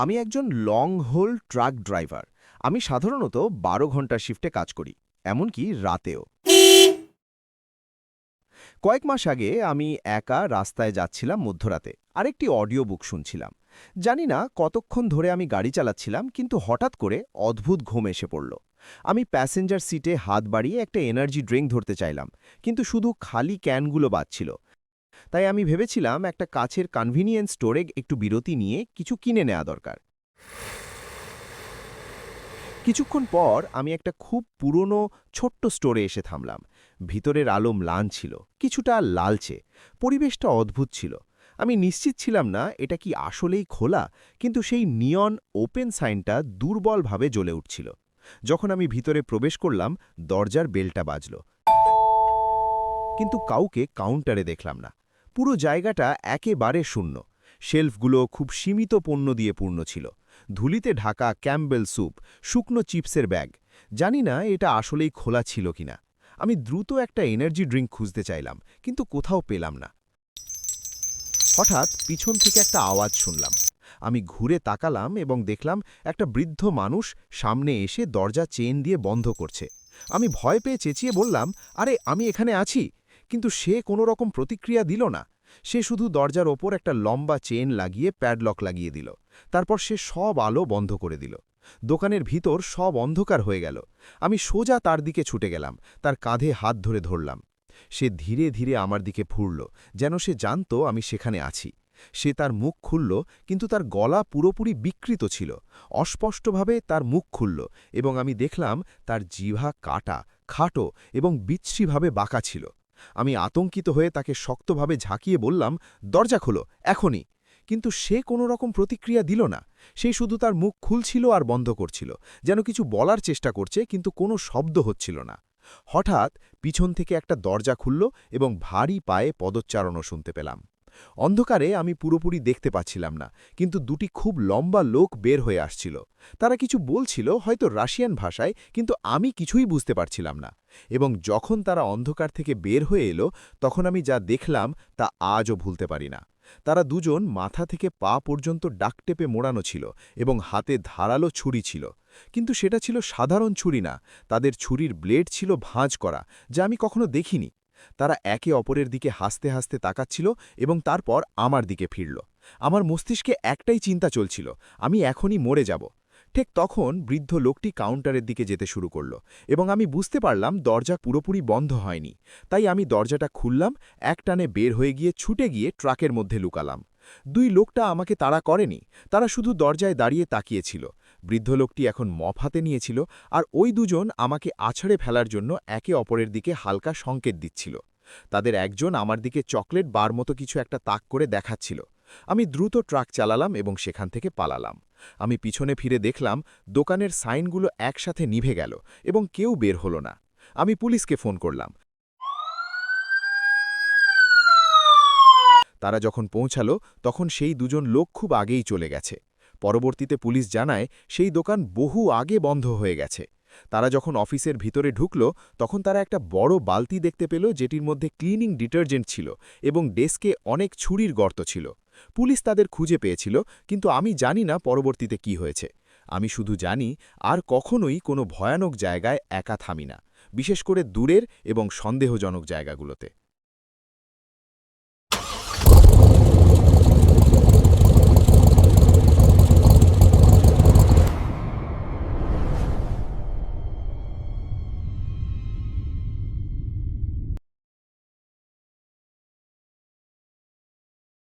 আমি একজন long whole truck driver আমি সাধারণত বারো ঘণ্টার শিফটে কাজ করি, এমনকি রাতেও। কয়েক মাস আগে আমি একা রাস্তায় যাচ্ছিলাম মধ্যরাতে, আরেকটি অডিও বুক শুনছিলাম। জানি না কতক্ষণ ধরে আমি গাড়ি চালাচ্ছিলাম, কিন্তু হঠাৎ করে অদ্ভুত ঘুম এসে পড়ল। আমি প্যাসেঞ্জার সিটে হাত বাড়িয়ে একটা এনার্জি ড্রিঙ্ক ধরতে চাইলাম, কিন্তু শুধু খালি ক্যানগুলো বাজছিল। তাই আমি ভেবেছিলাম একটা কাছের কনভিনিয়েন্স স্টোরে একটু বিরতি নিয়ে কিছু কিনে নেওয়া দরকার। কিছুক্ষণ পর আমি একটা খুব পুরনো, ছোট্ট স্টোরে এসে থামলাম। ভিতরের আলো ম্লান ছিল, কিছুটা লালচে, পরিবেশটা অদ্ভুত ছিল। আমি নিশ্চিত ছিলাম না এটা কি আসলেই খোলা, কিন্তু সেই নিয়ন ওপেন সাইনটা দুর্বলভাবে জ্বলে উঠছিল। যখন আমি ভিতরে প্রবেশ করলাম, দরজার বেলটা বাজল। কিন্তু কাউকে কাউন্টারে দেখলাম না। পুরো জায়গাটা একেবারে শূন্য। শেলফগুলো খুব সীমিত পণ্য দিয়ে পূর্ণ ছিল। ধুলিতে ঢাকা ক্যাম্বেল স্যুপ, শুকনো চিপসের ব্যাগ। জানি না এটা আসলেই খোলা ছিল কিনা। আমি দ্রুত একটা এনার্জি ড্রিঙ্ক খুঁজতে চাইলাম, কিন্তু কোথাও পেলাম না। হঠাৎ পিছন থেকে একটা আওয়াজ শুনলাম। আমি ঘুরে তাকালাম এবং দেখলাম একটা বৃদ্ধ মানুষ সামনে এসে দরজা চেন দিয়ে বন্ধ করছে। আমি ভয় পেয়ে চেঁচিয়ে বললাম, আরে, আমি এখানে আছি? কিন্তু সে কোনো রকম প্রতিক্রিয়া দিল না। সে শুধু দরজার ওপর একটা লম্বা চেন লাগিয়ে প্যাডলক লাগিয়ে দিল। তারপর সে সব আলো বন্ধ করে দিল। দোকানের ভিতর সব অন্ধকার হয়ে গেল। আমি সোজা তার দিকে ছুটে গেলাম, তার কাঁধে হাত ধরে ধরলাম। সে ধীরে ধীরে আমার দিকে ফুরল, যেন সে জানত আমি সেখানে আছি। সে তার মুখ খুলল, কিন্তু তার গলা পুরোপুরি বিকৃত ছিল। অস্পষ্টভাবে তার মুখ খুলল এবং আমি দেখলাম তার জিভা কাটা, খাটো এবং বিচ্ছিভাবে বাঁকা ছিল। আমি আতঙ্কিত হয়ে তাকে শক্তভাবে ঝাঁকিয়ে বললাম, দরজা খোলো, এখনই। কিন্তু সে কোনো রকম প্রতিক্রিয়া দিল না। সে শুধু তার মুখ খুলছিল আর বন্ধ করছিল, যেন কিছু বলার চেষ্টা করছে কিন্তু কোনো শব্দ হচ্ছিল না। হঠাৎ পিছন থেকে একটা দরজা খুলল এবং ভারী পায়ে পদচ্চারণও শুনতে পেলাম। অন্ধকারে আমি পুরোপুরি দেখতে পাচ্ছিলাম না, কিন্তু দুটি খুব লম্বা লোক বের হয়ে আসছিল। তারা কিছু বলছিল, হয়তো রাশিয়ান ভাষায়, কিন্তু আমি কিছুই বুঝতে পারছিলাম না। এবং যখন তারা অন্ধকার থেকে বের হয়ে এলো, তখন আমি যা দেখলাম, তা আজও ভুলতে পারি না। তারা দুজন মাথা থেকে পা পর্যন্ত ডাকটেপে মোড়ানো ছিল এবং হাতে ধারালো ছুরি ছিল। কিন্তু সেটা ছিল সাধারণ ছুরি না, তাদের ছুরির ব্লেড ছিল ভাঁজ করা, যা আমি কখনো দেখিনি। তারা একে অপরের দিকে হাসতে হাসতে তাকাচ্ছিল এবং তারপর আমার দিকে ফিরল। আমার মস্তিষ্কে একটাই চিন্তা চলছিল, আমি এখনই মরে যাব। ঠিক তখন বৃদ্ধ লোকটি কাউন্টারের দিকে যেতে শুরু করল এবং আমি বুঝতে পারলাম দরজা পুরোপুরি বন্ধ হয়নি, তাই আমি দরজাটা খুললাম, একটানে বের হয়ে গিয়ে ছুটে গিয়ে ট্রাকের মধ্যে লুকালাম। দুই লোকটা আমাকে তাড়া করেনি, তারা শুধু দরজায় দাঁড়িয়ে তাকিয়েছিল। বৃদ্ধ লোকটি এখন মফ হাতে নিয়েছিল আর ওই দুজন আমাকে আছড়ে ফেলার জন্য একে অপরের দিকে হালকা সংকেত দিচ্ছিল। তাদের একজন আমার দিকে চকলেট বার মতো কিছু একটা তাক করে দেখাচ্ছিল। আমি দ্রুত ট্রাক চালালাম এবং সেখান থেকে পালালাম। আমি পিছনে ফিরে দেখলাম দোকানের সাইনগুলো একসাথে নিভে গেল এবং কেউ বের হলো না। আমি পুলিশকে ফোন করলাম। তারা যখন পৌঁছালো, তখন সেই দুজন লোক খুব আগেই চলে গেছে। পরবর্তীতে পুলিশ জানায় সেই দোকান বহু আগে বন্ধ হয়ে গেছে। তারা যখন অফিসের ভিতরে ঢুকল, তখন তারা একটা বড় বালতি দেখতে পেল যেটির মধ্যে ক্লিনিং ডিটারজেন্ট ছিল এবং ডেস্কে অনেক ছুরির গর্ত ছিল। পুলিশ তাদের খুঁজে পেয়েছিল, কিন্তু আমি জানি না পরবর্তীতে কি হয়েছে। আমি শুধু জানি, আর কখনোই কোনো ভয়ানক জায়গায় একা থামি না, বিশেষ করে দূরের এবং সন্দেহজনক জায়গাগুলোতে।